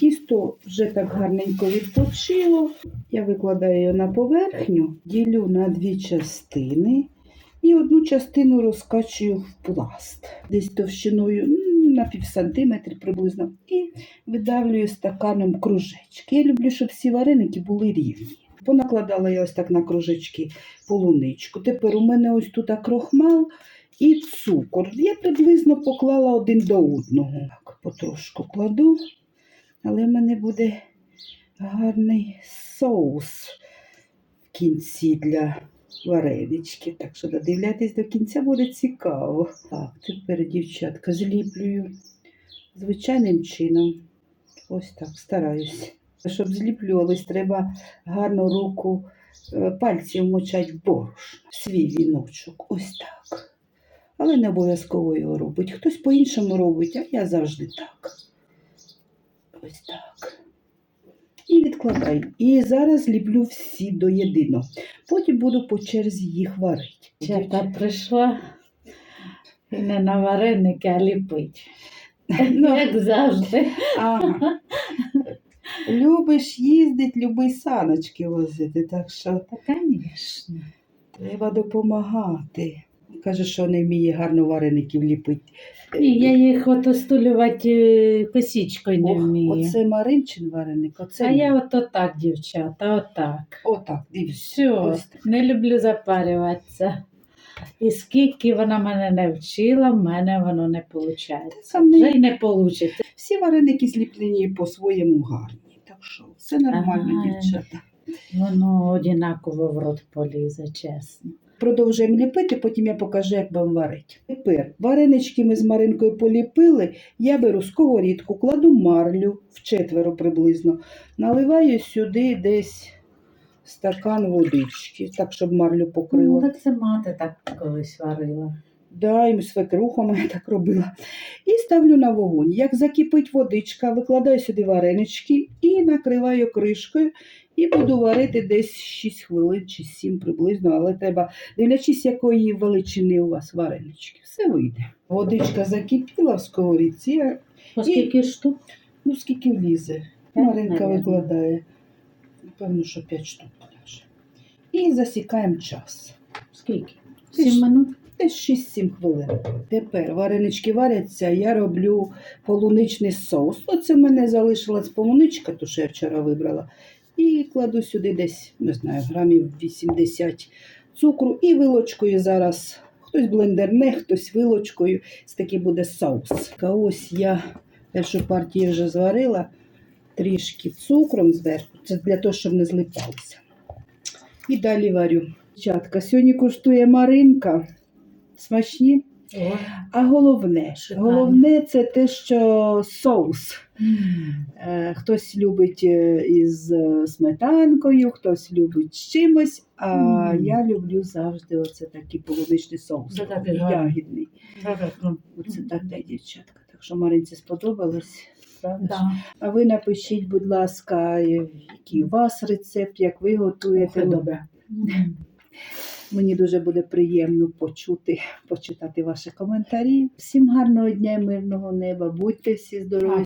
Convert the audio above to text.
Тісто вже так гарненько відпочило. Я викладаю його на поверхню, ділю на дві частини і одну частину розкачую в пласт, десь товщиною на пів сантиметра приблизно, і видавлюю стаканом кружечки. Я люблю, щоб всі вареники були рівні. Понакладала я ось так на кружечки полуничку. Тепер у мене ось тут крохмал і цукор. Я приблизно поклала один до одного. Так, потрошку кладу, але в мене буде гарний соус в кінці для варенички. Так що додивляйтесь до кінця буде цікаво. Так, тепер, дівчатка, зліплюю звичайним чином. Ось так, стараюсь. Щоб зліплювались, треба гарно руку е, пальці вмочать в борошно, свій віночок. Ось так. Але не обов'язково його робить. Хтось по-іншому робить, а я завжди так. Ось так. І відкладаю. І зараз ліплю всі до єдиного. Потім буду по черзі їх варити. Черта прийшла і не на вареники, а ліпить. Ну, Як завжди. ага. Любиш їздити, люби саночки возити, так що Та, звісно. треба допомагати. Каже, що не вміє гарно вареників ліпити. Ні, я їх ото стулювати е, косічкою не вмію. Оце Маринчин вареник, оце. А я ото так, дівчата, отак. Отак, дивіться. Все, не люблю запарюватися. І скільки вона мене не вчила, в мене воно не виходить. Сам Вже й не вийде. Всі вареники зліплені по-своєму гарні. Так що все нормально, Ага. дівчата. Воно однаково в рот полізе, чесно. Продовжуємо ліпити, потім я покажу, як вам варить. Тепер варенички ми з Маринкою поліпили. Я беру сковорідку, кладу марлю в четверо приблизно, наливаю сюди десь стакан водички, так, щоб марлю покрило. Ну, так це мати так колись варила. Да, і свекруха моя так робила. І ставлю на вогонь. Як закипить водичка, викладаю сюди варенички і накриваю кришкою. І буду варити десь 6 хвилин чи 7 приблизно, але треба, дивлячись, якої величини у вас варенички. Все вийде. Водичка закипіла в сковорідці, я- По скільки штук? ну скільки влізе. Маринка викладає. Певно, що 5 штук ляже. І засікаємо час. Скільки? Ти ж- минут? Десь 6-7 хвилин. Тепер варенички варяться, я роблю полуничний соус. Оце в мене залишилась полуничка, ту що я вчора вибрала. І кладу сюди десь, не знаю, грамів 80 цукру і вилочкою зараз. Хтось блендерне, хтось вилочкою. Це такий буде соус. Ось я першу партію вже зварила трішки цукром зверху. Це для того, щоб не злипалося. І далі варю. Дівчатка, сьогодні коштує Маринка. Смачні. О. А головне, Шикарно. головне це те, що соус. Е, Хтось любить е, із е, сметанкою, хтось любить з чимось, а Мм. я люблю завжди оце такий полуничний соус. Такий ягідний. Оце таке, дівчатка. Так що Маринці сподобалось. Да. А ви напишіть, будь ласка, який у вас рецепт, як ви готуєте. Добре. Мені дуже буде приємно почути, почитати ваші коментарі. Всім гарного дня, мирного неба. Будьте всі здорові.